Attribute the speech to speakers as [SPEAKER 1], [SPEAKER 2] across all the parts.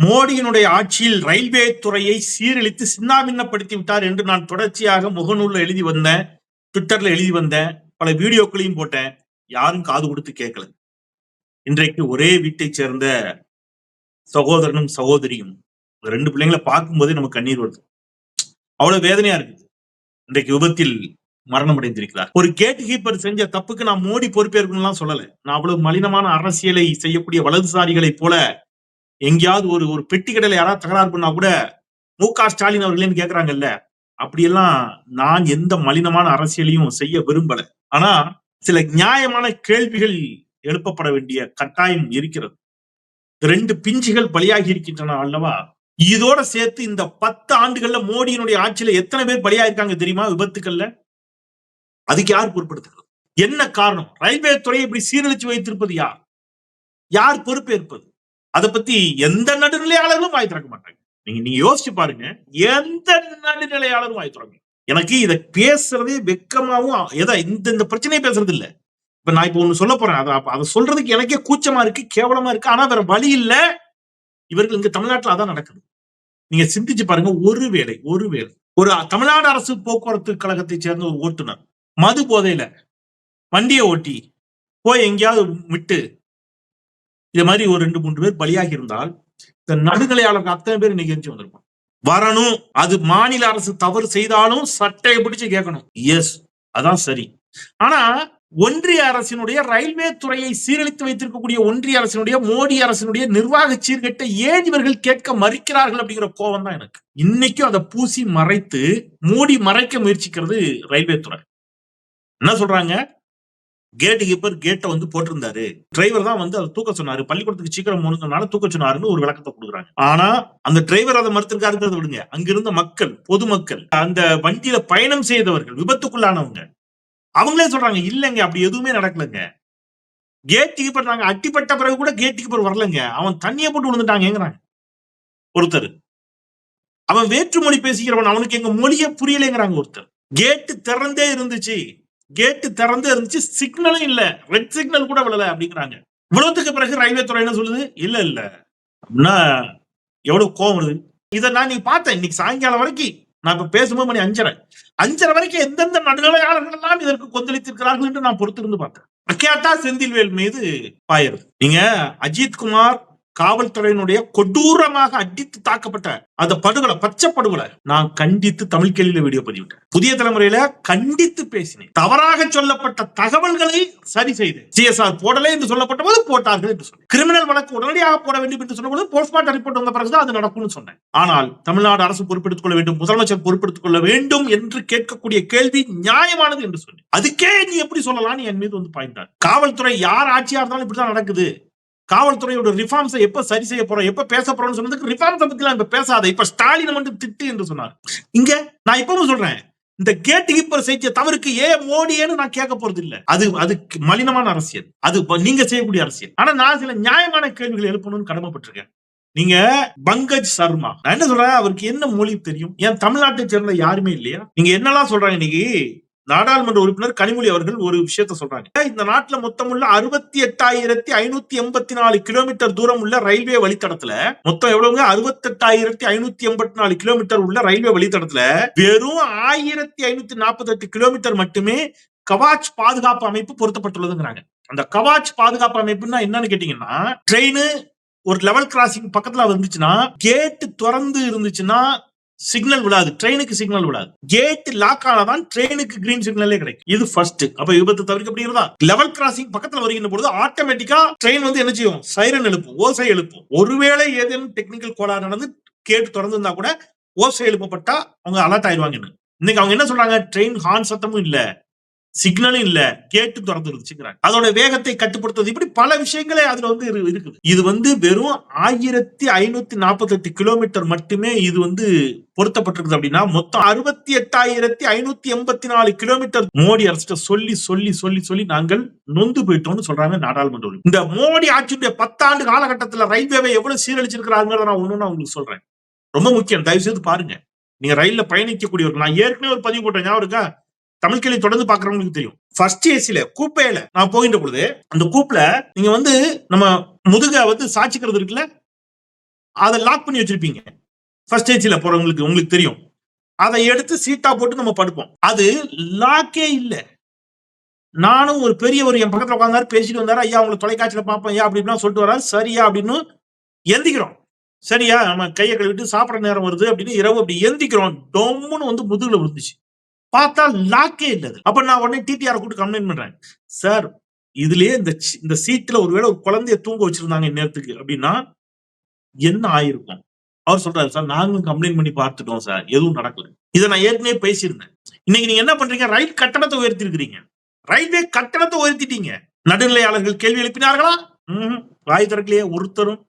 [SPEAKER 1] மோடியினுடைய ஆட்சியில் ரயில்வே துறையை சீரழித்து சின்னாபின்னப்படுத்தி விட்டார் என்று நான் தொடர்ச்சியாக முகநூல்ல எழுதி வந்தேன் ட்விட்டர்ல எழுதி வந்தேன் பல வீடியோக்களையும் போட்டேன். யாரும் காது கொடுத்து கேட்கல. இன்றைக்கு ஒரே வீட்டை சேர்ந்த சகோதரனும் சகோதரியும் ரெண்டு பிள்ளைங்களை பார்க்கும்போதே நமக்கு கண்ணீர் வருது. அவ்வளவு வேதனையா இருக்குது. இன்றைக்கு விபத்தில் மரணம் அடைந்திருக்கிறார் ஒரு கேட் கீப்பர் செஞ்ச தப்புக்கு நான் மோடி பொறுப்பேற்கணும்லாம் சொல்லல. நான் அவ்வளவு மலினமான அரசியலை செய்யக்கூடிய வலதுசாரிகளைப் போல எங்கேயாவது ஒரு ஒரு பெட்டி கடையில யாராவது தகராறு பண்ணா கூட மு க ஸ்டாலின் அவர்களேன்னு கேக்குறாங்கல்ல? அப்படியெல்லாம் நான் எந்த மலினமான அரசியலையும் செய்ய விரும்பல. ஆனா சில நியாயமான கேள்விகள் எழுப்பப்பட வேண்டிய கட்டாயம் இருக்கிறது. ரெண்டு பிஞ்சுகள் பலியாகி இருக்கின்றன அல்லவா? இதோட சேர்த்து இந்த பத்து ஆண்டுகள்ல மோடியினுடைய ஆட்சியில எத்தனை பேர் பலியாயிருக்காங்க தெரியுமா விபத்துக்கள்ல? அதுக்கு யார் பொறுப்படுத்துகிறது என்ன காரணம்? ரயில்வே துறையை இப்படி சீரழிச்சு வைத்திருப்பது யார்? யார் பொறுப்பேற்பது? அதை பத்தி எந்த நடுநிலையாளர்களும் வாய் திறக்க மாட்டாங்க. நீங்க நீங்க யோசிச்சு பாருங்க. எந்த நடுநிலையாளரும் வாய் திறக்க எனக்கு இதை பேசுறதே வெக்கமாவும் எதை இந்த இந்த பிரச்சனையை பேசுறது இல்ல. இப்ப நான் இப்ப ஒண்ணு சொல்ல போறேன். அதை அதை சொல்றதுக்கு எனக்கே கூச்சமா இருக்கு கேவலமா இருக்கு. ஆனா வேற வழி இல்ல. இவர்கள் இங்க தமிழ்நாட்டுல அதான் நடக்குது. நீங்க சிந்திச்சு பாருங்க. ஒருவேளை ஒருவேளை ஒரு தமிழ்நாடு அரசு போக்குவரத்து கழகத்தை சேர்ந்த ஒரு ஓட்டுநர் மது போதையில வண்டியை ஓட்டி போய் எங்கேயாவது விட்டு இது மாதிரி ஒரு ரெண்டு மூன்று பேர் பலியாகி இருந்தால் இந்த நடுநிலையாளருக்கு அத்தனை பேர் இன்னைக்கு எரிஞ்சு வந்திருப்பான். வரணும். அது மாநில அரசு தவறு செய்தாலும் சட்டையை பிடிச்சு கேட்கணும். எஸ் அதான் சரி. ஆனா ஒன்றிய அரசினுடைய ரயில்வே துறையை சீரழித்து வைத்திருக்கக்கூடிய ஒன்றிய அரசினுடைய மோடி அரசினுடைய நிர்வாக சீர்கேட்டை ஏன் இவர்கள் கேட்க மறுக்கிறார்கள் அப்படிங்கிற கோபம் தான் எனக்கு. இன்னைக்கும் அதை பூசி மறைத்து மூடி மறைக்க முயற்சிக்கிறது ரயில்வே துறை. என்ன சொல்றாங்க? கேட்டு கீப்பர் கேட்டை வந்து போட்டிருந்தாரு. டிரைவர் தான் வந்து அதை தூக்க சொன்னாரு. பள்ளிக்கூடத்துக்கு சீக்கிரம் போனதுனால தூக்க சொன்னாருன்னு ஒரு விளக்கத்தை கொடுக்குறாங்க. ஆனா அந்த டிரைவர் அதை மறுத்திருக்காருங்கிறத விடுங்க. அங்கிருந்த மக்கள் பொதுமக்கள் அந்த வண்டியில பயணம் செய்தவர்கள் விபத்துக்குள்ளானவங்க அவங்களே சொல்றாங்க இல்லைங்க அப்படி எதுவுமே நடக்கலங்க. கேட் கீப்பர் நாங்க அட்டிப்பட்ட பிறகு கூட கேட் கீப்பர் வரலங்க. அவன் தண்ணியை போட்டு விழுந்துட்டாங்கிறாங்க ஒருத்தர். அவன் வேற்றுமொழி பேசிக்கிறவன் அவனுக்கு எங்க மொழியே புரியலைங்கிறாங்க ஒருத்தர். கேட்டு திறந்தே இருந்துச்சு. கேட்டு திறந்து இருந்துச்சு சிக்னலும் இல்ல. ரெட் சிக்னல் கூட விழல அப்படிங்கிறாங்க. இவ்வளவுக்கு பிறகு ரயில்வே துறை என்ன சொல்லுது? இல்ல இல்ல. அப்படின்னா எவ்வளவு கோவம் வருது? இதை நான் நீ பார்த்தேன். இன்னைக்கு சாயங்காலம் வரைக்கும் நான் இப்ப பேசும்போது மணி அஞ்சரை. அஞ்சரை வரைக்கும் எந்தெந்த நடுநிலையாளர்கள் எல்லாம் இதற்கு கொந்தளித்திருக்கிறார்கள் என்று நான் பொறுத்திருந்து பார்த்தேன். கேட்டா செந்தில்வேல் மீது பாயிருது நீங்க அஜித் குமார் காவல்துறையினுடைய கொடூரமாக அடித்து தாக்கப்பட்ட அந்த படுகொலை பச்சை படுகொலை நான் கண்டித்து தமிழ் கேள்வியில வீடியோ பதிவிட்டேன். புதிய தலைமுறையில கண்டித்து பேசினேன். தவறாக சொல்லப்பட்ட தகவல்களை சரி செய்து சிஎஸ்ஆர் போடலை என்று சொல்லப்பட்ட போது போட்டார்கள் என்று சொன்னேன். கிரிமினல் வழக்கு உடனடியாக போட வேண்டும் என்று சொன்னபோது போஸ்ட்மார்ட்டம் ரிப்போர்ட் வந்த பிறகுதான் அது நடக்கும்னு சொன்னேன். ஆனால் தமிழ்நாடு அரசு பொறுப்பெடுத்துக் கொள்ள வேண்டும் முதலமைச்சர் பொறுப்பெடுத்துக் கொள்ள வேண்டும் என்று கேட்கக்கூடிய கேள்வி நியாயமானது என்று சொன்னேன். அதுக்கே நீ எப்படி சொல்லலாம் என் மீது வந்து பாய்ந்தார். காவல்துறை யார் ஆட்சியா இருந்தாலும் இப்படிதான் நடக்குது. காவல்துறையோட ரிஃபார்ம்ஸை எப்ப சரி செய்ய போறோம் எப்ப பேச போறோம்னு சொன்னதுக்கு ரிஃபார்ம்ஸை பத்தி எல்லாம் இப்ப பேசாத. இப்ப ஸ்டாலின் மட்டும் திட்டு என்று சொன்னார். இங்க நான் இப்பவும் சொல்றேன் இந்த கேட் கீப்பர் செய்ய தவறுக்கு ஏன் மோடியேன்னு நான் கேட்க போறது இல்ல. அது அது மலினமான அரசியல். அது நீங்க செய்யக்கூடிய அரசியல். ஆனா நான் சில நியாயமான கேள்விகள் எழுப்பணும்னு கடமைப்பட்டிருக்கேன். நீங்க பங்கஜ் சர்மா நான் என்ன சொல்றேன் அவருக்கு என்ன மொழி தெரியும்? ஏன் தமிழ்நாட்டை சேர்ந்த யாருமே இல்லையா? நீங்க என்னெல்லாம் சொல்றாங்க இன்னைக்கு? நாடாளுமன்ற உறுப்பினர் கனிமொழி அவர்கள் ஒரு விஷயத்த சொல்றாங்க. இந்த நாட்டுல மொத்தம் உள்ள அறுபத்தி எட்டாயிரத்தி ஐநூத்தி எண்பத்தி நாலு கிலோமீட்டர் தூரம் உள்ள ரயில்வே வழித்தடத்துல மொத்தம் எவ்வளவுங்க? அறுபத்தி எட்டாயிரத்தி ஐநூத்தி எண்பத்தி நாலு கிலோமீட்டர் உள்ள ரயில்வே வழித்தடத்துல வெறும் ஆயிரத்தி ஐநூத்தி நாற்பத்தி எட்டு கிலோமீட்டர் மட்டுமே கவாச் பாதுகாப்பு அமைப்பு பொருத்தப்பட்டுள்ளதுங்கிறாங்க. அந்த கவாச் பாதுகாப்பு அமைப்புன்னா என்னன்னு கேட்டீங்கன்னா ட்ரெயின் ஒரு லெவல் கிராசிங் பக்கத்துல வந்துச்சுன்னா கேட்டு திறந்து இருந்துச்சுன்னா சிக்னல் விடாது. ட்ரெயினுக்கு சிக்னல் விடாது. கேட் லாக் ஆனாதான் ட்ரெயினுக்கு கிரீன் சிக்னலே கிடைக்கும். இது ஃபர்ஸ்ட் அப்ப விபத்து தவிர்க்கப்படுகிறதா லெவல் கிராசிங் பக்கத்துல வருகின்ற பொழுது ஆட்டோமேட்டிக்கா ட்ரெயின் வந்து என்ன செய்யும்? சைரன் எழுப்பும். ஓசை எழுப்பும். ஒருவேளை ஏதேனும் டெக்னிக்கல் கோளாறு நடந்து கேட் திறந்து இருந்தா கூட ஓசை எழுப்பப்பட்டா அவங்க அலர்ட் ஆயிடுவாங்க. இன்னைக்கு அவங்க என்ன சொல்றாங்க? ட்ரெயின் ஹார்ன் சத்தமும் இல்ல. சிக்னலும் இல்ல கேட்டு திறந்து இருந்துச்சுங்கிறாங்க அதோட வேகத்தை கட்டுப்படுத்துறது இப்படி பல விஷயங்களே அதுல வந்து இருக்குது. இது வந்து வெறும் ஆயிரத்தி ஐநூத்தி நாற்பத்தி எட்டு கிலோமீட்டர் மட்டுமே இது வந்து பொருத்தப்பட்டிருக்குது அப்படின்னா மொத்தம் அறுபத்தி எட்டாயிரத்தி ஐநூத்தி எண்பத்தி நாலு கிலோமீட்டர் மோடி அரசு சொல்லி சொல்லி சொல்லி சொல்லி நாங்கள் நொந்து போயிட்டோம்னு சொல்றாங்க நாடாளுமன்ற இந்த மோடி ஆட்சியுடைய பத்தாண்டு காலகட்டத்துல ரயில்வேவை எவ்வளவு சீரழிச்சிருக்கிறாங்க நான் ஒண்ணு உங்களுக்கு சொல்றேன். ரொம்ப முக்கியம். தயவு செய்து பாருங்க. நீங்க ரயில்ல பயணிக்கக்கூடியவர்கள். நான் ஏற்கனவே ஒரு பதிவு போட்டேன். ஞாபகம் இருக்கா? தமிழ் கேள்வி தொடர்ந்து பாக்குறவங்களுக்கு தெரியும். ஃபர்ஸ்ட் ஏசில கூப்பையில நான் போகின்ற பொழுது அந்த கூப்பில நீங்க வந்து நம்ம முதுக வந்து சாட்சிக்கிறது இருக்குல்ல? அதை லாக் பண்ணி வச்சிருப்பீங்க. ஃபர்ஸ்ட் ஏசில போறவங்களுக்கு உங்களுக்கு தெரியும். அதை எடுத்து சீட்டா போட்டு நம்ம படுப்போம். அது லாக்கே இல்லை. நானும் ஒரு பெரிய ஒரு என் பக்கத்துல உட்காந்தாரு பேசிட்டு வந்தாரு ஐயா உங்களை தொலைக்காட்சியில பார்ப்போம் ஐயா அப்படின்னா சொல்லிட்டு வராரு. சரியா அப்படின்னு எந்திக்கிறோம். சரியா நம்ம கையை கழுவிட்டு சாப்பிட நேரம் வருது அப்படின்னு இரவு அப்படி எந்திக்கிறோம். டொம்முன்னு வந்து முதுகுல விழுந்துச்சு. பார்த்தா லாக்கே இல்லது. அப்ப நான் உடனே டிடிஆர் கூட்டு கம்ப்ளைண்ட் பண்றேன். சார் இதுலயே இந்த இந்த சீட்ல ஒருவேளை ஒரு குழந்தைய தூங்க வச்சிருந்தாங்க இந்நேரத்துக்கு அப்படின்னா என்ன ஆயிருக்கும்? அவர் சொல்றாரு சார் நாங்களும் கம்ப்ளைண்ட் பண்ணி பார்த்துட்டோம் சார் எதுவும் நடக்கல. இதை நான் ஏற்கனவே பேசியிருந்தேன். இன்னைக்கு நீங்க என்ன பண்றீங்க? ரயில் கட்டணத்தை உயர்த்தி இருக்கிறீங்க ரயில்வே கட்டணத்தை உயர்த்திட்டீங்க. நடுநிலையாளர்கள் கேள்வி எழுப்பினார்களா? வாய் திறக்கலையே ஒருத்தரும்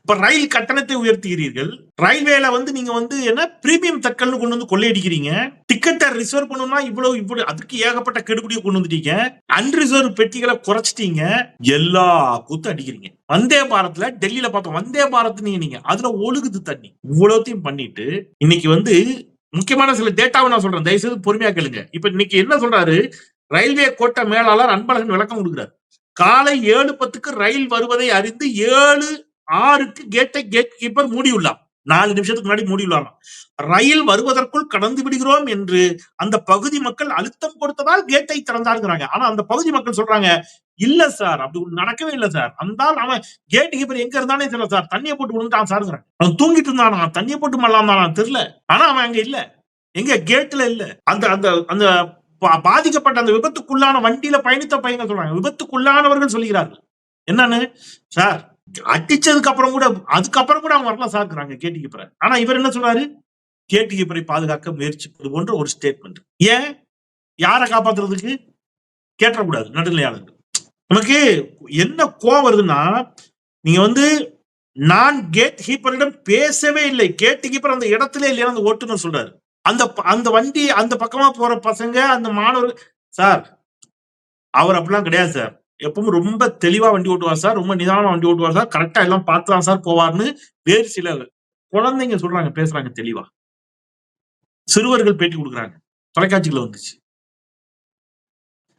[SPEAKER 1] இப்ப ரயில் கட்டணத்தை உயர்த்துகிறீர்கள். ரயில்வேல வந்து நீங்க வந்து என்ன பிரீமியம் தக்கல்னு கொண்டு வந்து கொள்ளையடிக்கிறீங்க. டிக்கெட்டை ரிசர்வ் பண்ணணும்னா இவ்வளவு இவ்வளவு அதுக்கு ஏகப்பட்ட கெடுபடியை கொண்டு வந்துட்டீங்க. அன்ரிசர்வ் பெட்டிகளை குறைச்சிட்டீங்க. எல்லா கூத்து அடிக்கிறீங்க. வந்தே பாரத்ல டெல்லியில பார்த்தோம். வந்தே பாரத் நீங்க நீங்க அதுல ஒழுகுது தண்ணி. இவ்வளவுத்தையும் பண்ணிட்டு இன்னைக்கு வந்து முக்கியமான சில டேட்டாவை நான் சொல்றேன். தயவுசெய்து பொறுமையா கேளுங்க. இப்ப இன்னைக்கு என்ன சொல்றாரு? ரயில்வே கோட்ட மேலாளர் அன்பழகன் விளக்கம் கொடுக்குறாரு. காலை ஏழு பத்துக்கு ரயில் வருவதை அறிந்து ஏழு ஆறுக்கு கேட்டை கேட் கீப்பர் மூடியுள்ளார் நாலு நிமிஷத்துக்கு முன்னாடி மூடியுள்ளாராம் ரயில் வருவதற்குள் கடந்து விடுகிறோம் என்று அந்த பகுதி மக்கள் அழுத்தம் கொடுத்ததால் கேட்டை திறந்தாருங்கிறாங்க ஆனா அந்த பகுதி மக்கள் சொல்றாங்க இல்ல சார் அப்படி நடக்கவே இல்ல சார். அந்த அவன் கேட் கீப்பர் எங்க இருந்தானே தெரியல சார். தண்ணியை போட்டு விழுந்துட்டான் சாருங்கிறான் அவன் தூங்கிட்டு இருந்தானா? தண்ணியை போட்டு மல்லாம் தானா? தெரியல. ஆனா அவன் அங்க இல்ல. எங்க? கேட்ல இல்ல. அந்த அந்த அந்த பா- பாதிக்கப்பட்ட அந்த விபத்துக்குள்ளான வண்டியில பயணித்த பையங்க சொல்றாங்க. விபத்துக்குள்ளானவர்கள் சொல்லுகிறார்கள். என்னன்னு? சார் அடிச்சதுக்கு அப்புறம் கூட அதுக்கப்புறம் கூட அவங்க வரலாம் சாக்குறாங்க கேட்டி கீப்பரை ஆனா இவர் என்ன சொல்றாரு கேட்டி கீப்பரை பாதுகாக்க முயற்சிப்பது போன்ற ஒரு ஸ்டேட்மெண்ட் ஏன்? யாரை காப்பாத்துறதுக்கு? கேட்டக்கூடாது நடுநிலையாளர்கள். நமக்கு என்ன கோவம் வருதுன்னா நீங்க வந்து நான் கேட் கீப்பரிடம் பேசவே இல்லை. கேட் கீப்பர் அந்த இடத்துல இல்லையா அந்த ஓட்டுநர் சொல்றாரு. அந்த அந்த வண்டி அந்த பக்கமா போற பசங்க அந்த மாணவர் சார் அவர் அப்படிலாம் கிடையாது சார். எப்பவும் ரொம்ப தெளிவா வண்டி ஓட்டுவார் சார். ரொம்ப நிதானமா வண்டி ஓட்டுவார் சார். கரெக்டா எல்லாம் பார்த்துலாம் சார் போவார்னு வேறு சில குழந்தைங்க சொல்றாங்க பேசுறாங்க தெளிவா. சிறுவர்கள் பேட்டி கொடுக்குறாங்க. தொலைக்காட்சிகளை வந்துச்சு.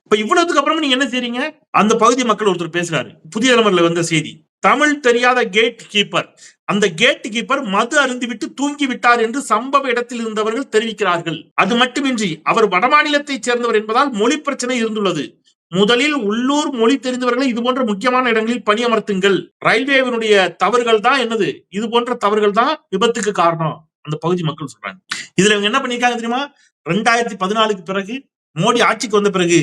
[SPEAKER 1] இப்ப இவ்வளவுக்கு அப்புறமா நீங்க என்ன செய்றீங்க? அந்த பகுதி மக்கள் ஒருத்தர் பேசுறாரு. புதிய தலைமுறையில வந்த செய்தி. தமிழ் தெரியாத கேட் கீப்பர் அந்த கேட் கீப்பர் மது அருந்திவிட்டு தூங்கி விட்டார் என்று சம்பவ இடத்தில் இருந்தவர்கள் தெரிவிக்கிறார்கள். அது மட்டுமின்றி அவர் வடமாநிலத்தைச் சேர்ந்தவர் என்பதால் மொழி பிரச்சனை இருந்துள்ளது. முதலில் உள்ளூர் மொழி தெரிந்தவர்களை இது போன்ற முக்கியமான இடங்களில் பணியமர்த்துங்கள். ரயில்வேவினுடைய தவறுகள் தான் என்னது? இது போன்ற தவறுகள் தான் விபத்துக்கு காரணம். அந்த பகுதி மக்கள் சொல்றாங்க. இதுல இவங்க என்ன பண்ணிருக்காங்க தெரியுமா? ரெண்டாயிரத்தி பதினாலுக்கு பிறகு மோடி ஆட்சிக்கு வந்த பிறகு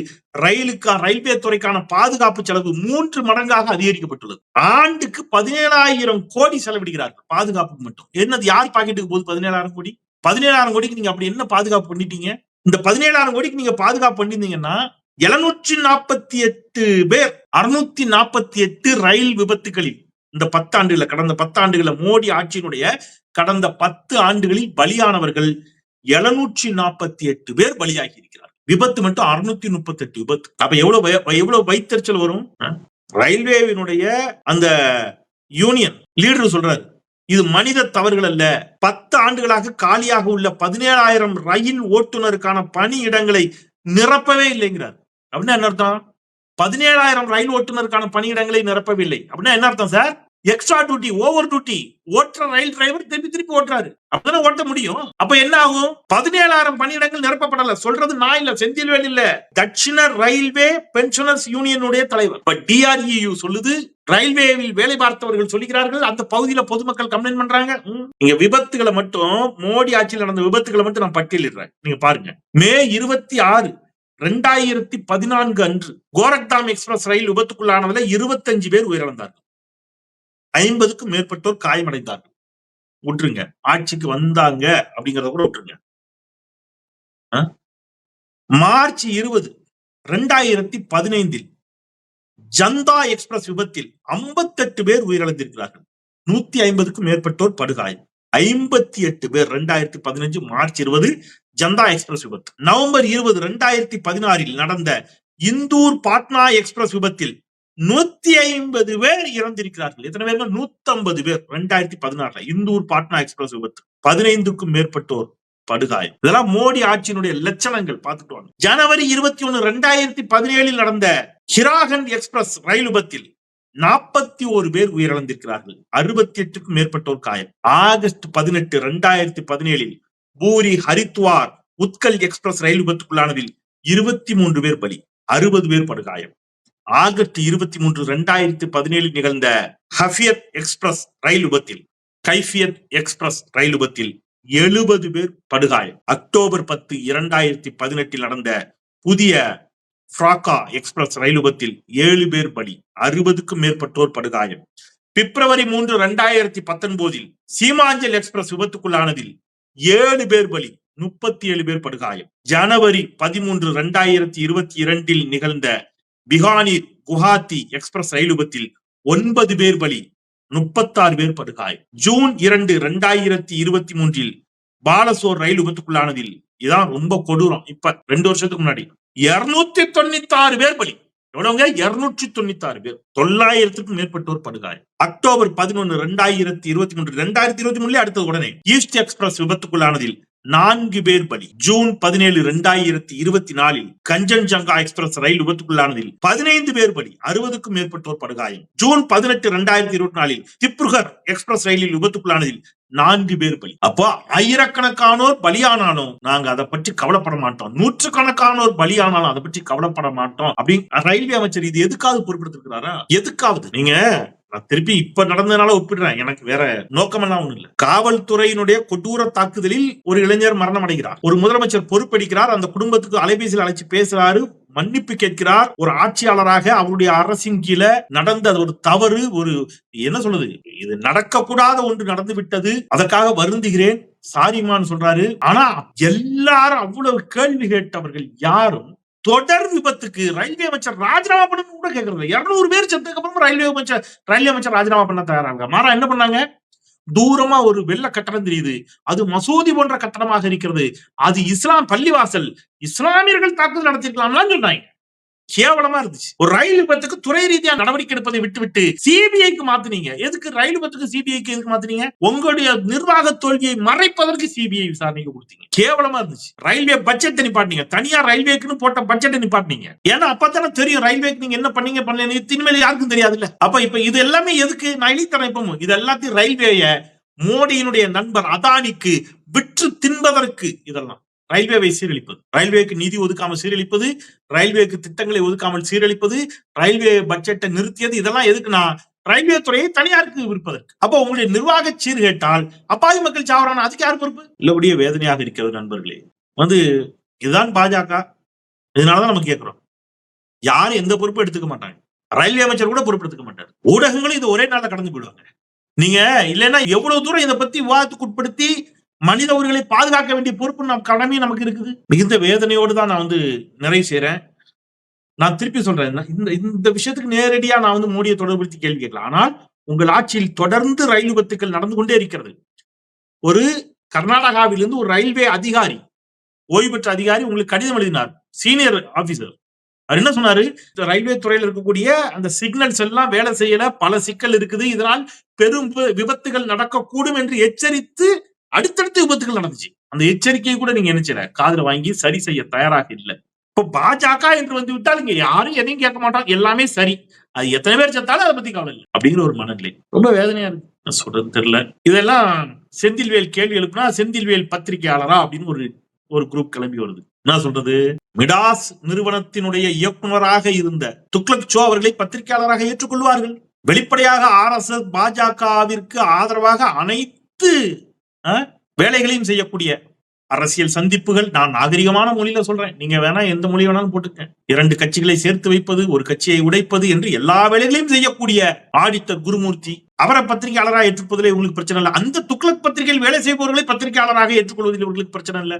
[SPEAKER 1] ரயிலுக்கா ரயில்வே துறைக்கான பாதுகாப்பு செலவு மூன்று மடங்காக அதிகரிக்கப்பட்டுள்ளது. ஆண்டுக்கு பதினேழாயிரம் கோடி செலவிடுகிறார்கள். பாதுகாப்புக்கு மட்டும். என்னது யார் பாக்கெட்டுக்கு போகுது பதினேழாயிரம் கோடி? பதினேழாயிரம் கோடிக்கு நீங்க அப்படி என்ன பாதுகாப்பு பண்ணிட்டீங்க? இந்த பதினேழாயிரம் கோடிக்கு நீங்க பாதுகாப்பு பண்ணிருந்தீங்கன்னா எழுநூற்றி நாற்பத்தி எட்டு பேர் அறுநூத்தி நாற்பத்தி எட்டு ரயில் விபத்துகளில் இந்த பத்தாண்டுகளில் கடந்த பத்தாண்டுகள மோடி ஆட்சியினுடைய கடந்த பத்து ஆண்டுகளில் பலியானவர்கள் எழுநூற்றி நாற்பத்தி எட்டு பேர் பலியாகி இருக்கிறார் விபத்து மட்டும் அறுநூத்தி முப்பத்தி எட்டு விபத்து. அப்ப எவ்வளவு எவ்வளவு வைத்தறிச்சல் வரும்? ரயில்வேவினுடைய அந்த யூனியன் லீடர் சொல்றாரு இது மனித தவறுகள் அல்ல. பத்து ஆண்டுகளாக காலியாக உள்ள பதினேழாயிரம் ரயில் ஓட்டுநருக்கான பணியிடங்களை நிரப்பவே இல்லைங்கிறார். அப்படின்னா என்ன அர்த்தம்? பதினேழாயிரம் ரயில் ஓட்டுநருக்கான பணியிடங்களை நிரப்பவில்லை. அப்படின்னா என்ன அர்த்தம் sir extra duty over duty ஓட்டுற ரயில் டிரைவர் திருப்பி திருப்பி ஓட்டுறாரு. அப்பதானே ஓட்ட முடியும். அப்ப என்ன ஆகும்? பதினேழாயிரம் பணியிடங்கள் நிரப்பப்படல. சொல்றது நான் இல்ல செந்தில்வேல் இல்ல. தட்சிண ரயில்வே பென்ஷனர்ஸ் யூனியனுடைய தலைவர். இப்ப டிஆர்இயு சொல்லுது ரயில்வேவில் வேலை பார்த்தவர்கள் சொல்லுகிறார்கள் அந்த பகுதியில பொதுமக்கள் கம்ப்ளைண்ட் பண்றாங்க. ம். நீங்க விபத்துகளை மட்டும் மோடி ஆட்சியில் நடந்த விபத்துகளை மட்டும் நான் பட்டியலிடுறேன். நீங்க பாருங்க. மே இருபத்தி ஆறு ரெண்டாயிரத்தி பதினான்கு அன்று கோரக்தாம் எக்ஸ்பிரஸ் ரயில் விபத்துக்குள்ளானதுல இருபத்தஞ்சு பேர் உயிரிழந்தார்கள். ஐம்பதுக்கும் மேற்பட்டோர் காயமடைந்தார்கள். விட்டுருங்க ஆட்சிக்கு வந்தாங்க அப்படிங்கறத கூட விட்டுருங்க மார்ச் இருபது ரெண்டாயிரத்தி பதினைந்தில் ஜந்தா எக்ஸ்பிரஸ் விபத்தில் 58 பேர் உயிரிழந்திருக்கிறார்கள். நூத்தி ஐம்பதுக்கும் மேற்பட்டோர் படுகாயம். ஐம்பத்தி எட்டு பேர் ரெண்டாயிரத்தி பதினஞ்சு மார்ச் இருபது ஜந்தா எக்ஸ்பிரஸ் விபத்து. நவம்பர் இருபது ரெண்டாயிரத்தி பதினாறில் நடந்த இந்தூர் பாட்னா எக்ஸ்பிரஸ் விபத்தில் நூத்தி ஐம்பது பேர் இறந்திருக்கிறார்கள். எத்தனை பேர் நூத்தி ஐம்பது பேர் ரெண்டாயிரத்தி பதினாறுல இந்தூர் பாட்னா எக்ஸ்பிரஸ் விபத்து. பதினைந்துக்கும் மேற்பட்டோர் படுகாயம். இதெல்லாம் மோடி ஆட்சியினுடைய லட்சணங்கள் பார்த்துட்டு வாங்க. ஜனவரி இருபத்தி ஒண்ணு ரெண்டாயிரத்தி பதினேழில் நடந்த ஹிராகண்ட் எக்ஸ்பிரஸ் ரயில் விபத்தில் நாற்பத்தி ஒரு பேர் உயிரிழந்திருக்கிறார்கள். அறுபத்தி எட்டுக்கும் மேற்பட்டோர் காயம். ஆகஸ்ட் பதினெட்டு இரண்டாயிரத்தி பதினேழில் பூரி ஹரித்வார் உத்கல் எக்ஸ்பிரஸ் ரயில் விபத்துக்குள்ளானதில் இருபத்தி மூன்று பேர் பலி அறுபது பேர் படுகாயம். ஆகஸ்ட் இருபத்தி மூன்று இரண்டாயிரத்தி பதினேழில் நிகழ்ந்த ஹஃபியத் எக்ஸ்பிரஸ் ரயில் விபத்தில் கைஃபியத் எக்ஸ்பிரஸ் ரயில் விபத்தில் எழுபது பேர் படுகாயம். அக்டோபர் பத்து இரண்டாயிரத்தி பதினெட்டில் நடந்த புதிய ஃப்ராக்கா எக்ஸ்பிரஸ் ரயில் விபத்தில் ஏழு பேர் பலி அறுபதுக்கும் மேற்பட்டோர் படுகாயம். பிப்ரவரி மூன்று இரண்டாயிரத்தி பத்தொன்பதில் சீமாஞ்சல் எக்ஸ்பிரஸ் விபத்துக்குள்ளானதில் ஏழு பேர் பலி முப்பத்தி ஏழு பேர் படுகாயம். ஜனவரி பதிமூன்று இரண்டாயிரத்தி இருபத்தி இரண்டில் நிகழ்ந்த பிகானீர் குஹாத்தி எக்ஸ்பிரஸ் ரயில் விபத்தில் ஒன்பது பேர் பலி முப்பத்தாறு பேர் படுகாயம். ஜூன் இரண்டு இரண்டாயிரத்தி இருபத்தி மூன்றில் பாலசோர் ரயில் விபத்துக்குள்ளானதில் இதான் ரொம்ப கொடூரம். இப்ப ரெண்டு வருஷத்துக்கு முன்னாடி. இருநூத்தி தொண்ணூத்தி ஆறு பேர் பலி. எவ்வளவுங்க இருநூற்றி தொண்ணூத்தி ஆறு பேர். தொள்ளாயிரத்துக்கும் மேற்பட்டோர் படுகாயம். அக்டோபர் பதினொன்னு ரெண்டாயிரத்தி இருபத்தி மூன்று ரெண்டாயிரத்தி இருபத்தி மூணுல அடுத்தது உடனே. ஈஸ்ட் எக்ஸ்பிரஸ் விபத்துக்குள்ளானதில் நான்கு பேர் பலி. ஜூன் பதினேழு இரண்டாயிரத்தி இருபத்தி நாலில் கஞ்சன்ஜங்கா எக்ஸ்பிரஸ் ரயில் விபத்துக்குள்ளானதில் பதினைந்து பேர் பலி அறுபதுக்கும் மேற்பட்டோர் படுகாயம். ஜூன் பதினெட்டு இரண்டாயிரத்தி இருபத்தி நாலில் திப்ருகர் எக்ஸ்பிரஸ் ரயிலில் விபத்துக்குள்ளானதில் நான்கு பேர் பலி. அப்போ ஆயிரக்கணக்கானோர் பலியானாலும் நாங்க அதை பற்றி கவலைப்பட மாட்டோம். நூற்று கணக்கானோர் பலியானாலும் அதை பற்றி கவலைப்பட மாட்டோம். அப்படின்னு ரயில்வே அமைச்சர் இது எதுக்காவது பொறுப்பெடுத்திருக்கிறாரா எதுக்காவது? நீங்க நான் திருப்பி இப்ப நடந்ததுனால ஒப்பிடுறேன். எனக்கு வேற நோக்கமெல்லாம் ஒண்ணு இல்ல. காவல்துறையினுடைய கொடூர தாக்குதலில் ஒரு இளைஞர் மரணம் அடைகிறார் ஒரு முதலமைச்சர் பொறுப்பெடுக்கிறார். அந்த குடும்பத்துக்கு அலைபேசியில் அழைச்சு பேசுறாரு. மன்னிப்பு கேட்கிறார். ஒரு ஆட்சியாளராக அவருடைய அரசின் கீழே நடந்த அது ஒரு தவறு ஒரு என்ன சொல்றது? இது நடக்கக்கூடாத ஒன்று நடந்து விட்டது அதற்காக வருந்துகிறேன். சாரிமான்னு சொல்றாரு. ஆனா எல்லாரும் அவ்வளவு கேள்வி கேட்டவர்கள் யாரும் தொடர் விபத்துக்கு ரயில்வே அமைச்சர் ராஜினாமா பண்ணணும் கூட கேட்கறது இருநூறு பேர் செத்ததுக்கு அப்புறம் ரயில்வே அமைச்சர் ரயில்வே அமைச்சர் ராஜினாமா பண்ண தயாராங்க. மாறா என்ன பண்ணாங்க? தூரமா ஒரு வெள்ள கட்டடம் தெரியுது. அது மசூதி போன்ற கட்டடமாக இருக்கிறது. அது இஸ்லாம் பள்ளிவாசல். இஸ்லாமியர்கள் தாக்குதல் நடத்திருக்கலாம்லாம் சொன்னாங்க. கேவலமா இருந்துச்சு. ஒரு ரயில் விபத்துக்கு துறை ரீதியா நடவடிக்கை எடுப்பதை விட்டு விட்டு சிபிஐக்கு மாத்துனீங்க. எதுக்கு ரயில் விபத்துக்கு சிபிஐக்கு எதுக்கு மாத்துனீங்க? உங்களுடைய நிர்வாக தோல்வியை மறைப்பதற்கு சிபிஐ விசாரணைக்கு கொடுத்தீங்க. கேவலமா இருந்துச்சு. ரயில்வே பட்ஜெட் நிப்பாட்டினீங்க. தனியா ரயில்வேக்குன்னு போட்ட பட்ஜெட் நிப்பாட்டினீங்க. ஏன்னா அப்பதானே தெரியும் ரயில்வேக்கு நீங்க என்ன பண்ணீங்க பண்ணல இனிமேல் யாருக்கும் தெரியாதுல்ல. அப்ப இப்ப இது எல்லாமே எதுக்கு? நான் எழுதித்தரேன் இப்பவும். இது எல்லாத்தையும் ரயில்வேய மோடியினுடைய நண்பர் அதானிக்கு விற்று தின்பதற்கு இதெல்லாம். ரயில்வேவை சீரழிப்பது. ரயில்வேக்கு நிதி ஒதுக்காமல் சீரழிப்பது ரயில்வேக்கு திட்டங்களை ஒதுக்காமல் சீரழிப்பது ரயில்வே பட்ஜெட்டை நிறுத்தியது இதெல்லாம் எதுக்குன்னா ரயில்வே துறையை தனியாருக்கு விற்பதற்கு. அப்போ உங்களுடைய நிர்வாக சீர்கேட்டால் அப்பாவி மக்கள் சாவரான அதுக்கு யார் பொறுப்பு? இல்லபடியே வேதனையாக இருக்கிறது நண்பர்களே. வந்து இதுதான் பாஜக. இதனாலதான் நம்ம கேட்கிறோம். யாரும் எந்த பொறுப்பும் எடுத்துக்க மாட்டாங்க? ரயில்வே அமைச்சர் கூட பொறுப்பு எடுத்துக்க மாட்டார். ஊடகங்களும் இது ஒரே நாள்ல கடந்து போயிடுவாங்க. நீங்க இல்லைன்னா எவ்வளவு தூரம் இதை பத்தி விவாதத்துக்கு உட்படுத்தி மனித உரிமைகளை பாதுகாக்க வேண்டிய பொறுப்பு நம் கடமை நமக்கு இருக்குது. மிகுந்த வேதனையோடு தான் நான் வந்து நிறைவு செய்யறேன் நான் திருப்பி சொல்றேன் இந்த இந்த விஷயத்துக்கு நேரடியா நான் வந்து மோடியை தொடர்புபடுத்தி கேள்வி கேட்கலாம். ஆனால் உங்கள் ஆட்சியில் தொடர்ந்து ரயில் விபத்துக்கள் நடந்து கொண்டே இருக்கிறது. ஒரு கர்நாடகாவிலிருந்து ஒரு ரயில்வே அதிகாரி ஓய்வு பெற்ற அதிகாரி உங்களுக்கு கடிதம் எழுதினார் சீனியர் ஆபீசர். அவர் என்ன சொன்னாரு? ரயில்வே துறையில் இருக்கக்கூடிய அந்த சிக்னல்ஸ் எல்லாம் வேலை செய்யல பல சிக்கல் இருக்குது இதனால் பெரும் விபத்துகள் நடக்கக்கூடும் என்று எச்சரித்து அடுத்தடுத்து விபத்துகள் நடந்துச்சு. அந்த எச்சரிக்கையை கூட நீங்க நினைச்சல காதல வாங்கி சரி செய்ய தயாராக இல்லை. இப்ப பாஜக என்று வந்து விட்டால் இங்க யாரும் எதையும் கேட்க மாட்டோம் எல்லாமே சரி. அது எத்தனை பேர் செத்தாலும் அதை பத்தி கவலை இல்லை அப்படிங்கிற ஒரு மனநிலை. ரொம்ப வேதனையா இருக்கு. சொல்றது தெரியல. இதெல்லாம் செந்தில்வேல் கேள்வி எழுப்புனா செந்தில்வேல் பத்திரிகையாளரா அப்படின்னு ஒரு ஒரு குரூப் கிளம்பி வருது. என்ன சொல்றது? மிடாஸ் நிறுவனத்தினுடைய இயக்குநராக இருந்த துக்ளக் சோ அவர்களை பத்திரிகையாளராக ஏற்றுக்கொள்வார்கள். வெளிப்படையாக ஆர் எஸ் எஸ் பாஜகவிற்கு ஆதரவாக அனைத்து வேலைகளையும் செய்யக்கூடிய அரசியல் சந்திப்புகள் நான் நாகரிகமான மொழியில சொல்றேன். நீங்க வேணா எந்த மொழி வேணாலும் போட்டுக்க இரண்டு கட்சிகளை சேர்த்து வைப்பது ஒரு கட்சியை உடைப்பது என்று எல்லா வேலைகளையும் செய்யக்கூடிய ஆடித்தர் குருமூர்த்தி அவரை பத்திரிகையாளராக ஏற்றுப்பதில் உங்களுக்கு பிரச்சனை இல்லை. அந்த துக்ளக் பத்திரிகையில் வேலை செய்பவர்களை பத்திரிகையாளராக ஏற்றுக்கொள்வதில் இவர்களுக்கு பிரச்சனை இல்லை.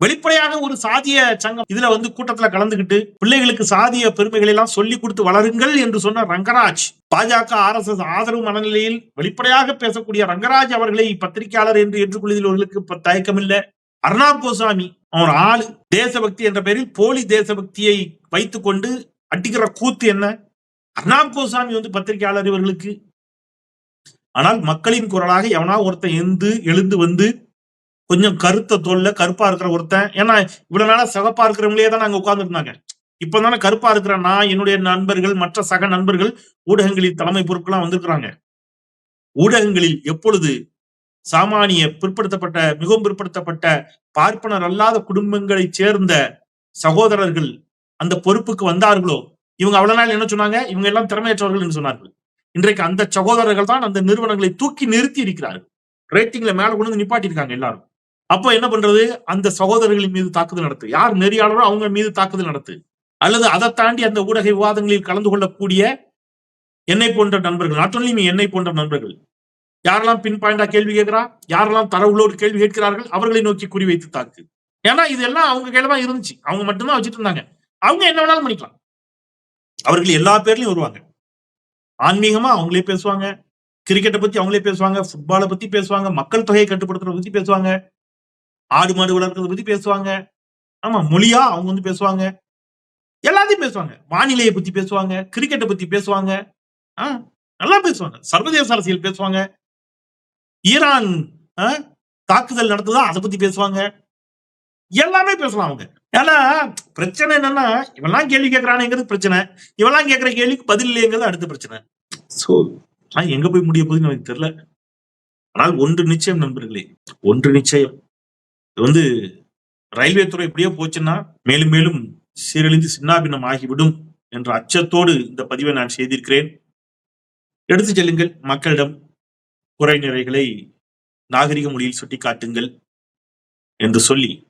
[SPEAKER 1] வெளிப்படையாக ஒரு சாதிய சங்கம் இதுல வந்து கூட்டத்துல கலந்துகிட்டு பிள்ளைகளுக்கு சாதிய பெருமைகளை எல்லாம் சொல்லி கொடுத்து வளருங்கள் என்று சொன்ன ரங்கராஜ் பாஜக ஆர் எஸ் எஸ் ஆதரவு மனநிலையில் வெளிப்படையாக பேசக்கூடிய ரங்கராஜ் அவர்களை பத்திரிகையாளர் என்று ஏற்றுக்கொள்வதில் அவர்களுக்கு தயக்கம் இல்லை அர்ணாப் கோசாமி அவர் ஆளு தேசபக்தி என்ற பெயரில் போலி தேசபக்தியை வைத்துக் கொண்டு அடிக்கிற கூத்து என்ன? அர்ணாப் கோசாமி வந்து பத்திரிகையாளர் இவர்களுக்கு ஆனால் மக்களின் குரலாக எவனா ஒருத்தன் எந்து எழுந்து வந்து கொஞ்சம் கருத்த தோல்ல கருப்பா இருக்கிற ஒருத்தன். ஏன்னா இவ்வளவு நாளா சிவப்பா இருக்கிறவங்களே தான் நாங்க உட்கார்ந்துருந்தாங்க. இப்ப தானே கருப்பா இருக்கிற நான் என்னுடைய நண்பர்கள் மற்ற சக நண்பர்கள் ஊடகங்களில் தலைமை பொறுப்புலாம் வந்திருக்கிறாங்க. ஊடகங்களில் எப்பொழுது சாமானிய பிற்படுத்தப்பட்ட மிகவும் பிற்படுத்தப்பட்ட பார்ப்பனர் அல்லாத குடும்பங்களைச் சேர்ந்த சகோதரர்கள் அந்த பொறுப்புக்கு வந்தார்களோ? இவங்க அவ்வளவு நாள் என்ன சொன்னாங்க? இவங்க எல்லாம் திறமையற்றவர்கள் என்று சொன்னார்கள். இன்றைக்கு அந்த சகோதரர்கள் தான் அந்த நிறுவனங்களை தூக்கி நிறுத்தி இருக்கிறார்கள். ரேட்டிங்ல மேல கொண்டு வந்து நிப்பாட்டி இருக்காங்க எல்லாரும். அப்போ என்ன பண்றது? அந்த சகோதரர்களின் மீது தாக்குதல் நடத்து. யார் நெறியாளரோ அவங்க மீது தாக்குதல் நடத்து. அல்லது அதை தாண்டி அந்த ஊடக விவாதங்களில் கலந்து கொள்ளக்கூடிய என்னை போன்ற நண்பர்கள் நாட் ஒன்லி என்னை போன்ற நண்பர்கள். யாரெல்லாம் பின் பாயிண்டா கேள்வி கேட்கிறா? யாரெல்லாம் தரவுகளோடு கேள்வி கேட்கிறார்கள்? அவர்களை நோக்கி குறிவைத்து தாக்கு. ஏன்னா இதெல்லாம் அவங்க கையில தான் இருந்துச்சு. அவங்க மட்டும்தான் வச்சுட்டு இருந்தாங்க. அவங்க என்ன வேணாலும் பண்ணிக்கலாம். அவர்கள் எல்லா பேர்லயும் வருவாங்க. ஆன்மீகமா அவங்களே பேசுவாங்க. கிரிக்கெட்டை பத்தி அவங்களே பேசுவாங்க. ஃபுட்பாலை பத்தி பேசுவாங்க. மக்கள் தொகையை கட்டுப்படுத்துறத பத்தி பேசுவாங்க. ஆடு மாடு வளர்க்கறத பத்தி பேசுவாங்க. ஆமா மொழியா அவங்க வந்து பேசுவாங்க. எல்லாத்தையும் பேசுவாங்க. வானிலையை பத்தி பேசுவாங்க கிரிக்கெட்டை பத்தி பேசுவாங்க. ஆ, நல்லா பேசுவாங்க. சர்வதேச அரசியல் பேசுவாங்க. ஈரான் தாக்குதல் நடத்துதா அதை பத்தி பேசுவாங்க. எல்லாமே பேசலாம் அவங்க. ஏன்னா பிரச்சனை என்னன்னா இவெல்லாம் கேள்வி கேட்கறானுங்கிறது பிரச்சனை. இவெல்லாம் கேட்கிற கேள்விக்கு பதில் இல்லைங்கிறது அடுத்த பிரச்சனை. சோ எங்க போய் முடிய போகுதுன்னு எனக்கு தெரியல. ஆனால் ஒன்று நிச்சயம் நண்பர்களே ஒன்று நிச்சயம். வந்து ரயில்வே துறை இப்படியே போச்சுன்னா மேலும் மேலும் சீரழிந்து சின்னாபின்னம் ஆகிவிடும் என்ற அச்சத்தோடு இந்த பதிவை நான் செய்திருக்கிறேன். எடுத்து செல்லுங்கள். மக்களிடம் குறை நிறைகளை நாகரிக மொழியில் சுட்டிக்காட்டுங்கள் என்று சொல்லி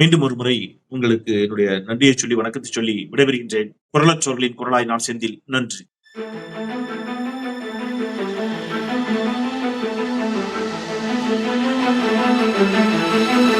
[SPEAKER 1] மீண்டும் ஒரு முறை உங்களுக்கு என்னுடைய நன்றியை சொல்லி வணக்கத்தை சொல்லி விடைபெறுகின்றேன். குரலச்சோர்களின் குரலாய் நான் செந்தில். நன்றி.
[SPEAKER 2] Thank you.